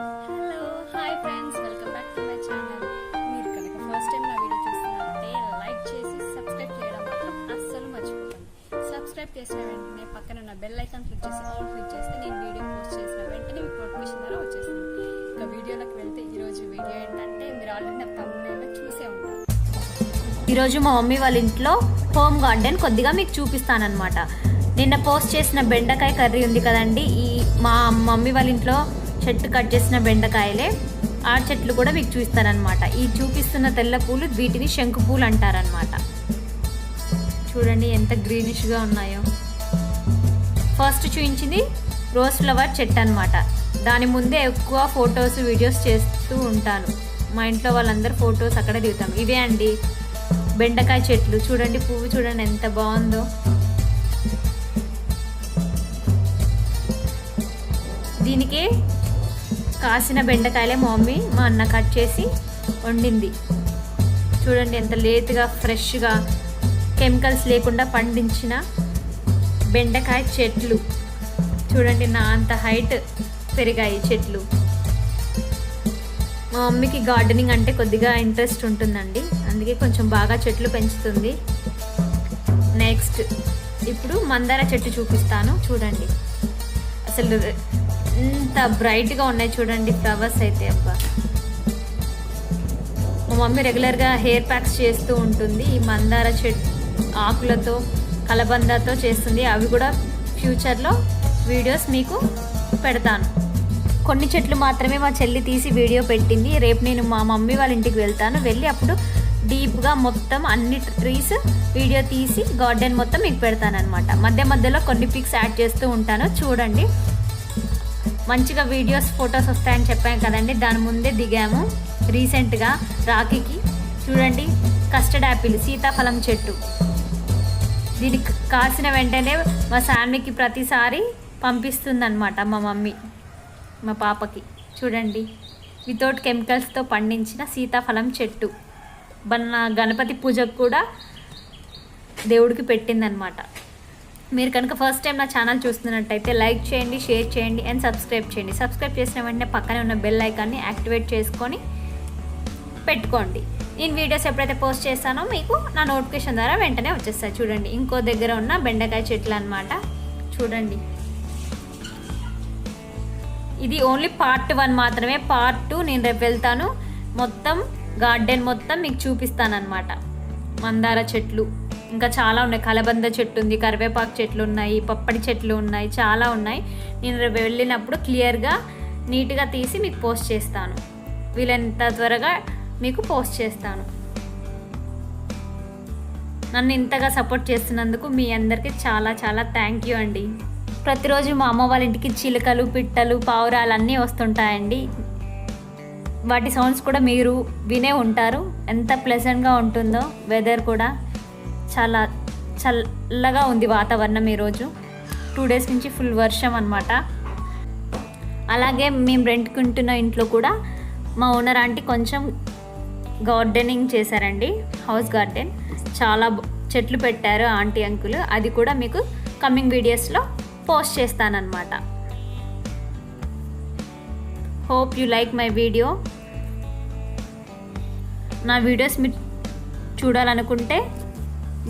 Hello hi friends welcome back to my channel మీరు కనుక first time నా video చూస్తున్నారంటే లైక్ చేసి సబ్స్క్రైబ్ చేయడం మాత్రం అస్సలు మర్చిపోకండి. సబ్స్క్రైబ్ చేసిన వెంటనే పక్కన ఉన్న బెల్ ఐకాన్ క్లిక్ చేసి ఆల్ క్లిక్ చేస్తే నేను వీడియో పోస్ట్ చేసిన వెంటనే మీకు నోటిఫికేషన్ ద్వారా వచ్చేస్తుంది. ఇక వీడియోలోకి వెళ్తే ఈరోజు వీడియో ఏంటంటే మీరు ఆల్రెడీ నా తమ్ముళ్ళు చూసే ఉంటారు. ఈరోజు మా మమ్మీ వాళ్ళ ఇంట్లో హోమ్ గార్డెన్ కొద్దిగా మీకు చూపిస్తానమాట నిన్న పోస్ట్ చేసిన బెండకాయ కర్రీ ఉంది కదండి ఈ మా మమ్మీ వాళ్ళ ఇంట్లో చెట్టు కట్ చేసిన బెండకాయలే ఆ చెట్లు కూడా మీకు చూపిస్తానన్నమాట ఈ చూపిస్తున్న తెల్ల పూలు వీటిని శంకు పూలు అంటారనమాట చూడండి ఎంత గ్రీనిష్గా ఉన్నాయో. ఫస్ట్ చూపించింది రోజ్ ఫ్లవర్ చెట్టు అనమాట దాని ముందే ఎక్కువ ఫొటోస్ వీడియోస్ చేస్తూ ఉంటాను. మా ఇంట్లో వాళ్ళందరూ ఫొటోస్ అక్కడే దిగుతాం. ఇవే అండి బెండకాయ చెట్లు. చూడండి పువ్వు చూడండి ఎంత బాగుందో. దీనికి కాసిన బెండకాయలే మా మమ్మీ మా అన్న కట్ చేసి వండింది. చూడండి ఎంత లేతుగా ఫ్రెష్గా కెమికల్స్ లేకుండా పండించిన బెండకాయ చెట్లు. చూడండి నా అంత హైట్ పెరిగాయి చెట్లు. మా మమ్మీకి గార్డెనింగ్ అంటే కొద్దిగా ఇంట్రెస్ట్ ఉంటుందండి. అందుకే కొంచెం బాగా చెట్లు పెంచుతుంది. నెక్స్ట్ ఇప్పుడు మందార చెట్టు చూపిస్తాను. చూడండి. అసలు ఎంత బ్రైట్గా ఉన్నాయి చూడండి ఫ్లవర్స్ అయితే అబ్బా. మా మమ్మీ రెగ్యులర్గా హెయిర్ ప్యాక్స్ చేస్తూ ఉంటుంది. ఈ మందార చెట్టు ఆకులతో కలబందతో చేస్తుంది. అవి కూడా ఫ్యూచర్లో వీడియోస్ మీకు పెడతాను. కొన్ని చెట్లు మాత్రమే మా చెల్లి తీసి వీడియో పెట్టింది. రేపు నేను మా మమ్మీ వాళ్ళ ఇంటికి వెళ్తాను. వెళ్ళి అప్పుడు డీప్గా మొత్తం అన్ని ట్రీస్ వీడియో తీసి గార్డెన్ మొత్తం మీకు పెడతాను అనమాట మధ్య మధ్యలో కొన్ని పిక్స్ యాడ్ చేస్తూ ఉంటాను. చూడండి. మంచిగా వీడియోస్ ఫొటోస్ వస్తాయని చెప్పాను కదండి. దాని ముందే దిగాము రీసెంట్గా రాఖీకి. చూడండి కస్టర్డ్ యాపిల్ సీతాఫలం చెట్టు. దీనికి కాసిన వెంటనే మా ఫ్యామిలీకి ప్రతిసారి పంపిస్తుందన్నమాట మా మమ్మీ మా పాపకి. చూడండి వితౌట్ కెమికల్స్తో పండించిన సీతాఫలం చెట్టు. మన గణపతి పూజకు కూడా దేవుడికి పెట్టిందనమాట మీరు కనుక ఫస్ట్ టైం నా ఛానల్ చూస్తున్నట్టయితే లైక్ చేయండి షేర్ చేయండి అండ్ సబ్స్క్రైబ్ చేయండి. సబ్స్క్రైబ్ చేసిన వెంటనే పక్కనే ఉన్న బెల్ ఐకాన్ని యాక్టివేట్ చేసుకొని పెట్టుకోండి. నేను వీడియోస్ ఎప్పుడైతే పోస్ట్ చేస్తానో మీకు నా నోటిఫికేషన్ ద్వారా వెంటనే వచ్చేస్తాయి. చూడండి ఇంకో దగ్గర ఉన్న బెండకాయ చెట్లు అనమాట చూడండి. ఇది ఓన్లీ పార్ట్ వన్ మాత్రమే. పార్ట్ టూ నేను రేపు వెళ్తాను. మొత్తం గార్డెన్ మొత్తం మీకు చూపిస్తాను అనమాట మందార చెట్లు. ఇంకా చాలా ఉన్నాయి. కలబంద చెట్టు ఉంది కరివేపాకు చెట్లు ఉన్నాయి పప్పడి చెట్లు ఉన్నాయి చాలా ఉన్నాయి. నేను వెళ్ళినప్పుడు క్లియర్గా నీట్గా తీసి మీకు పోస్ట్ చేస్తాను. వీలంత త్వరగా మీకు పోస్ట్ చేస్తాను. నన్ను ఇంతగా సపోర్ట్ చేస్తున్నందుకు మీ అందరికీ చాలా చాలా థ్యాంక్ యూ అండి. ప్రతిరోజు మా అమ్మ వాళ్ళ ఇంటికి చిలుకలు పిట్టలు పావురాలు అన్నీ వస్తుంటాయండి. వాటి సౌండ్స్ కూడా మీరు వినే ఉంటారు. ఎంత ప్లెజెంట్గా ఉంటుందో వెదర్ కూడా. చాలా చల్లగా ఉంది వాతావరణం ఈరోజు. టూ డేస్ నుంచి ఫుల్ వర్షం అనమాట అలాగే మేము రెంట్కుంటున్న ఇంట్లో కూడా మా ఓనర్ ఆంటీ కొంచెం గార్డెనింగ్ చేశారండి హౌస్ గార్డెన్ చాలా చెట్లు పెట్టారు ఆంటీ అంకుల్ అది కూడా మీకు కమింగ్ వీడియోస్లో post చేస్తానన్నమాట. Hope you like my video నా వీడియోస్ మీరు చూడాలనుకుంటే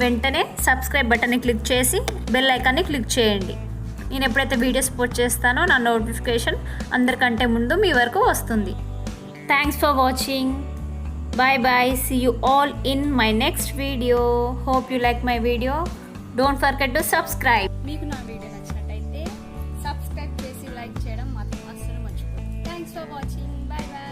వెంటనే సబ్స్క్రైబ్ బటన్ని క్లిక్ చేసి బెల్ ఐకాన్ని క్లిక్ చేయండి. నేను ఎప్పుడైతే వీడియోస్ పోస్ట్ చేస్తానో నా నోటిఫికేషన్ అందరికంటే ముందు మీ వరకు వస్తుంది. Thanks for watching bye bye see you all in my next video hope you like my video don't forget to subscribe మీకు నా వీడియో నచ్చినట్టయితే సబ్స్క్రైబ్ చేసి లైక్ చేయడం మాత్రం అస్సలు మర్చిపోదు thanks for watching bye bye